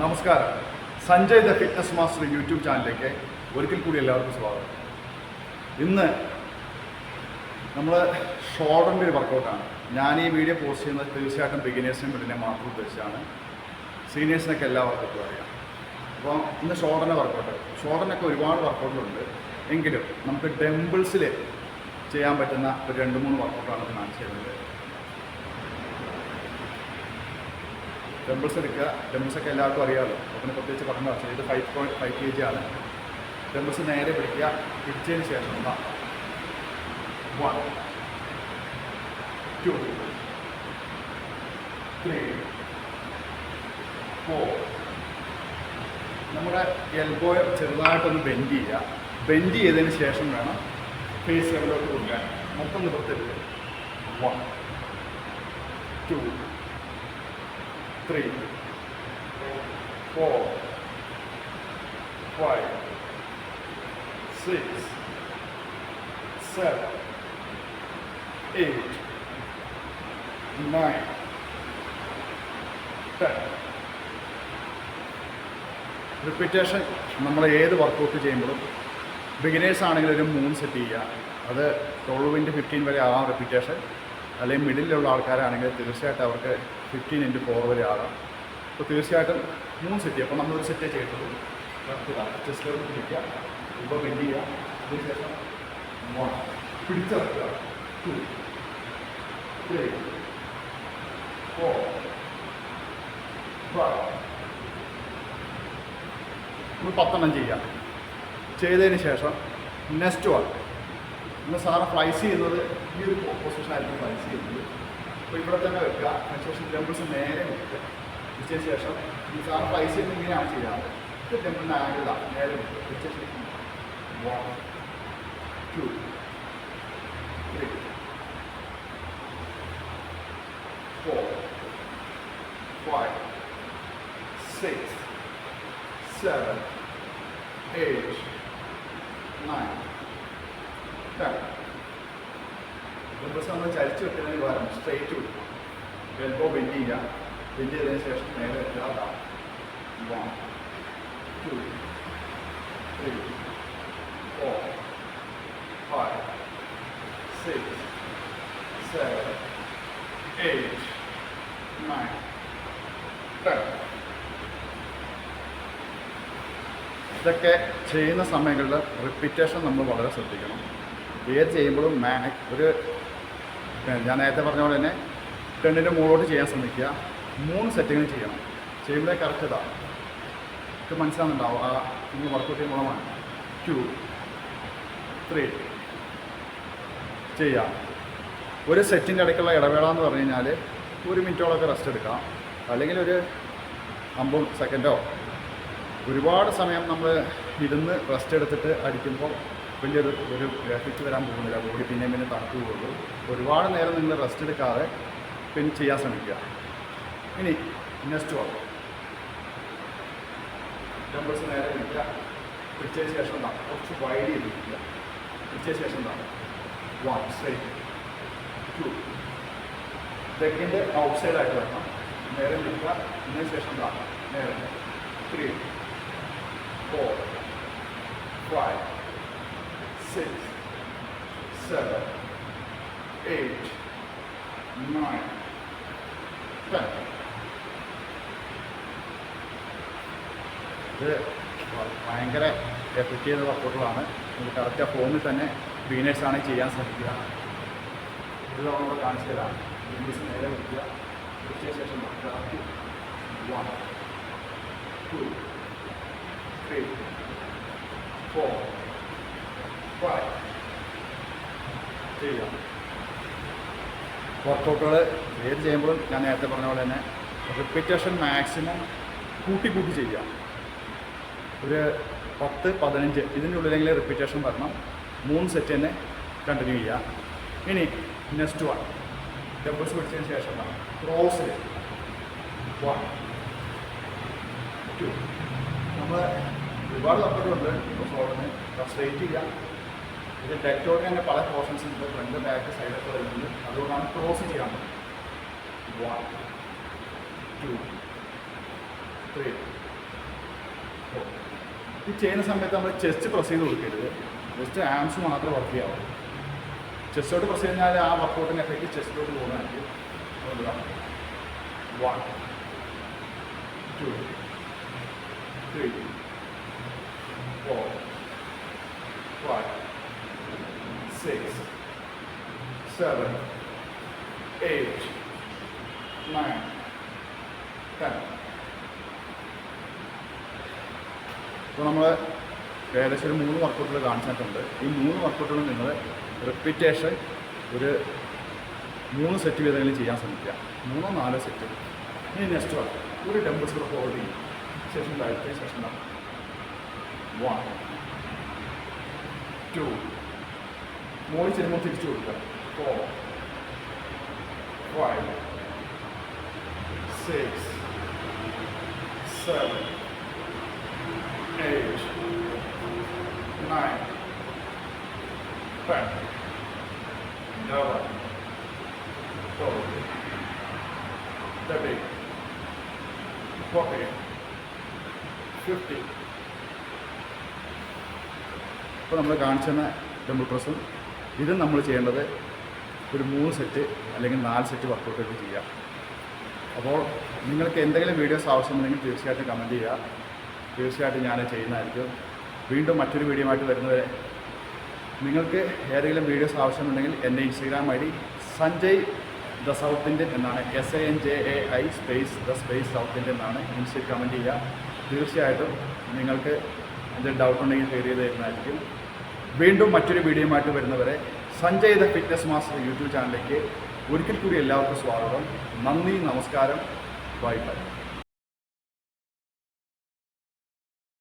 നമസ്കാരം. Sanjay the fitness master YouTube ചാനലിലേക്ക് ഒരിക്കൽ കൂടി എല്ലാവർക്കും സ്വാഗതം. ഇന്ന് നമ്മൾ ഷോൾഡറിന്റെ ഒരു വർക്കൗട്ടാണ്. ഞാൻ ഈ വീഡിയോ പോസ്റ്റ് ചെയ്യുന്നത് തീർച്ചയായിട്ടും ബിഗിനേഴ്സിനും പിന്നെ മാത്രം ഉദ്ദേശിച്ചാണ്. സീനിയേഴ്സിനൊക്കെ എല്ലാവർക്കും വർക്കൗട്ടും അറിയാം. അപ്പോൾ ഇന്ന് ഷോൾഡറിന്റെ വർക്കൗട്ട് ഷോൾഡറിനൊക്കെ ഒരുപാട് വർക്കൗട്ടുകളുണ്ട് എങ്കിലും നമുക്ക് ഡംബിൾസിൽ ചെയ്യാൻ പറ്റുന്ന ഒരു രണ്ട് മൂന്ന് വർക്കൗട്ടാണ് കാണിച്ചു തരുന്നത്. ഡംബിൾസ് എടുക്കുക. ഡംബിൾസൊക്കെ എല്ലാവർക്കും അറിയാമല്ലോ. അതിന് പ്രത്യേകിച്ച് പറഞ്ഞ പക്ഷേ ഇത് five point five K G ആണ്. ഡംബിൾസ് നേരെ പിടിക്കുക. പിടിച്ചതിന് ശേഷം വൺ ടു ത്രീ ഫോർ നമ്മുടെ എൽബോ ചെറുതായിട്ടൊന്ന് ബെൻഡ് ചെയ്യുക. ബെൻഡ് ചെയ്തതിന് ശേഷം വേണം ഫേസ് ലെവലോട്ട് കൊടുക്കാൻ മൊത്തം നിവർത്തരുത് one two three, four, five, six, seven, eight, nine, ten. Repetition നമ്മൾ ഏത് വർക്കൗട്ട് ചെയ്യുമ്പോഴും ബിഗിനേഴ്സ് ആണെങ്കിൽ ഒരു മൂന്ന് സെറ്റ് ചെയ്യുക അത് ട്വൽവിന്റെ ഫിഫ്റ്റീൻ വരെ ആവാം റിപ്പീറ്റേഷൻ അല്ലെങ്കിൽ മിഡിലുള്ള ആൾക്കാരാണെങ്കിൽ തീർച്ചയായിട്ടും അവർക്ക് ഫിഫ്റ്റീൻ ഇന്റു ഫോർ വരെ ആകാം. അപ്പോൾ തീർച്ചയായിട്ടും മൂന്ന് സെറ്റ് അപ്പോൾ നമ്മളൊരു സെറ്റേ ചെയ്തിട്ടുള്ളൂ ചെസ്റ്റ് പിടിക്കുക. ഇപ്പോൾ ബെൻഡ് ചെയ്യുക. അതിനുശേഷം പിടിച്ചിറക്കുക പത്തെണ്ണം ചെയ്യാം. ചെയ്തതിന് ശേഷം നെക്സ്റ്റ് വൺ നമ്മൾ സാറ് ഫ്ലൈസ് ചെയ്യുന്നത് ഈ ഒരു പൊസിഷനായിരിക്കും ഫ്ലൈസ് ചെയ്യുന്നത്. അപ്പോൾ ഇവിടെ തന്നെ വെക്കുക. അതിനുശേഷം ടെമ്പിൾസ് നേരെ വെക്കുക. വെച്ചതിന് ശേഷം ഈ സാറ് ഫ്ലൈസ് ചെയ്യുന്നത് ഇങ്ങനെയാണ് ചെയ്യാറ് ഇത് ടെമ്പിളിന്റെ ആംഗിളാണ് നേരെ വെക്കുക. വെച്ച ശേഷം one two three four five six seven, eight, ദിവസം നമ്മൾ ചരിച്ചു വെക്കുന്നതിന് പകരം സ്ട്രെയിറ്റ് വിട്ടു എൽബോ ബെൻഡ് ചെയ്യുക. ബെൻഡ് ചെയ്തതിന് ശേഷം നേരെ ടെൻ ഇതൊക്കെ ചെയ്യുന്ന സമയങ്ങളിൽ റിപ്പീറ്റേഷൻ നമ്മൾ വളരെ ശ്രദ്ധിക്കണം. ഏത് ചെയ്യുമ്പോഴും മാ ഒരു ഞാൻ നേരത്തെ പറഞ്ഞ പോലെ തന്നെ ടെണ്ണിന്റെ മുകളോട്ട് ചെയ്യാൻ ശ്രമിക്കുക. മൂന്ന് സെറ്റുകൾ ചെയ്യണം. ചെയ്യുമ്പോഴേ കറക്റ്റ് ഇതാണ് ഇത് മനസ്സിലാകുന്നുണ്ടാവും ആ നിങ്ങൾ വർക്കൗട്ട് ചെയ്യുമ്പോഴാണ് ടു ത്രീ ചെയ്യാം. ഒരു സെറ്റിന്റെ ഇടയ്ക്കുള്ള ഇടവേള എന്ന് പറഞ്ഞു കഴിഞ്ഞാൽ ഒരു മിനിറ്റോളൊക്കെ റെസ്റ്റ് എടുക്കാം. അല്ലെങ്കിൽ ഒരു അമ്പത് സെക്കൻഡോ ഒരുപാട് സമയം നമ്മൾ ഇരുന്ന് റെസ്റ്റ് എടുത്തിട്ട് അടിക്കുമ്പോൾ വലിയൊരു ഒരു എഫക്റ്റ് വരാൻ പോകുന്നില്ല. ബോഡി പിന്നെയും പിന്നെ തണുപ്പ് പോകുള്ളൂ ഒരുപാട് നേരം നിങ്ങൾ റെസ്റ്റ് എടുക്കാതെ പിന്നെ ചെയ്യാൻ ശ്രമിക്കുക. ഇനി നെക്സ്റ്റ് വർക്ക്. നമ്പേഴ്സ് നേരെ പിടിക്കുക പിടിച്ചതിന് ശേഷം എന്താണ് കുറച്ച് വൈഡ് ചെയ്ത് പിടിക്കുക പിടിച്ചതിന് ശേഷം എന്താണ് വൺ സ്ട്രൈറ്റ് ടു ലെഗിന്റെ ഔട്ട് സൈഡായിട്ട് വരണം. നേരെ നിൽക്കുക. ഇതിന് ശേഷം എന്താണ് നേരെ. Three four five, six, seven, eight, nine, ten. ഇത് ഭയങ്കര എഫക്റ്റ് ചെയ്ത വർക്കൗട്ടുകളാണ് നമുക്ക് കറക്റ്റ് ആ ഫോമിൽ തന്നെ ബീനേഴ്സ് ആണ് ചെയ്യാൻ ശ്രമിക്കുക. ഇത് നമ്മളോട് കാണിച്ചു തരാം. ബീനേഴ്സ് നേരെ വയ്ക്കുക വെച്ച ശേഷം one two three four, five. ചെയ്യാം വർക്കൗട്ടുകൾ ഏത് ചെയ്യുമ്പോഴും ഞാൻ നേരത്തെ പറഞ്ഞ പോലെ തന്നെ റിപ്പീറ്റേഷൻ മാക്സിമം കൂട്ടി കൂട്ടി ചെയ്യുക. ഒരു പത്ത് പതിനഞ്ച് ഇതിന്റെ ഉള്ളിലെങ്കിലും റിപ്പീറ്റേഷൻ വരണം. മൂന്ന് സെറ്റ് തന്നെ കണ്ടിന്യൂ ചെയ്യുക. ഇനി നെക്സ്റ്റ് വൺ ഡബിൾസ് പിടിച്ചതിന് ശേഷം ക്രോസ് വൺ ടു നമ്മൾ ഒരുപാട് തപ്പുകളുണ്ട് ഇപ്പോൾ ഫ്ലോറിന് സ്ട്രേറ്റ് ചെയ്യാം ഇത് ഡെക്ടോറിന് തന്നെ പല പോർഷൻസ് ഉണ്ട്. ഫ്രണ്ട് ബാക്ക് സൈഡൊക്കെ വരുന്നത് അതുകൊണ്ടാണ് ക്രോസ് ചെയ്യാൻ പറ്റുന്നത്. വൺ ടു ത്രീ ഈ ചെയ്യുന്ന സമയത്ത് നമ്മൾ ചെസ്റ്റ് പ്രസ് ചെയ്ത് കൊടുക്കരുത്. ജസ്റ്റ് ആംസ് മാത്രം വർക്ക് ചെയ്യാവൂ ചെസ്റ്റോട്ട് പ്രസ് കഴിഞ്ഞാൽ ആ വർക്കൗട്ടിന് എഫക്റ്റ് ചെസ്റ്റിലോട്ട് പോകുന്നതായിരിക്കും. One two three four five six seven eight, nine, ten. ഇപ്പോൾ നമ്മൾ ഏകദേശം ഒരു മൂന്ന് വർക്കൗട്ടുകൾ കാണിച്ചിട്ടുണ്ട്. ഈ മൂന്ന് വർക്കൗട്ടുകൾ നിങ്ങൾ റിപ്പീറ്റേഷൻ ഒരു മൂന്ന് സെറ്റ് വീതമെങ്കിലും ചെയ്യാൻ ശ്രമിക്കുക. മൂന്നോ നാലോ സെറ്റ് ഇനി നെക്സ്റ്റ് വർക്ക് ഒരു ഡംബിൾസ് കൂടെ ഹോൾഡ് ചെയ്യും. ശേഷം താഴത്തെ ശേഷം വൺ ടു മോളിൽ ചെല്ലുമ്പോൾ തിരിച്ചു കൊടുക്കുക. Four five, six, seven, eight, nine, ten, eleven, twelve, thirteen, fourteen, fifteen. ഇപ്പോൾ നമ്മൾ കാണിച്ചെന്ന ടെമ്പിൾ പ്രസ്സും ഇതും നമ്മൾ ചെയ്യേണ്ടത് ഒരു മൂന്ന് സെറ്റ് അല്ലെങ്കിൽ നാല് സെറ്റ് വർക്കൗട്ട് ചെയ്യാം. അപ്പോൾ നിങ്ങൾക്ക് എന്തെങ്കിലും വീഡിയോസ് ആവശ്യമുണ്ടെങ്കിൽ തീർച്ചയായിട്ടും കമന്റ് ചെയ്യുക. തീർച്ചയായിട്ടും ഞാൻ ചെയ്യുന്നതായിരിക്കും. വീണ്ടും മറ്റൊരു വീഡിയോ ആയിട്ട് വരുന്നത് നിങ്ങൾക്ക് ഏതെങ്കിലും വീഡിയോസ് ആവശ്യമുണ്ടെങ്കിൽ എന്റെ Instagram I D Sanjay the south Indian എന്നാണ്. S A N J A I space the space south Indian എന്നാണ്. ഇൻസ്റ്റയിൽ കമന്റ് ചെയ്യുക. തീർച്ചയായിട്ടും നിങ്ങൾക്ക് എന്തെങ്കിലും ഡൗട്ട് ഉണ്ടെങ്കിൽ ക്ലിയർ ചെയ്ത് തരുന്നതായിരിക്കും. വീണ്ടും മറ്റൊരു വീഡിയോയുമായിട്ട് വരുന്നവരെ Sanjay the fitness master YouTube ചാനലിലേക്ക് ഒരിക്കൽ കൂടി എല്ലാവർക്കും സ്വാഗതം. നന്ദി നമസ്കാരം. Bye bye.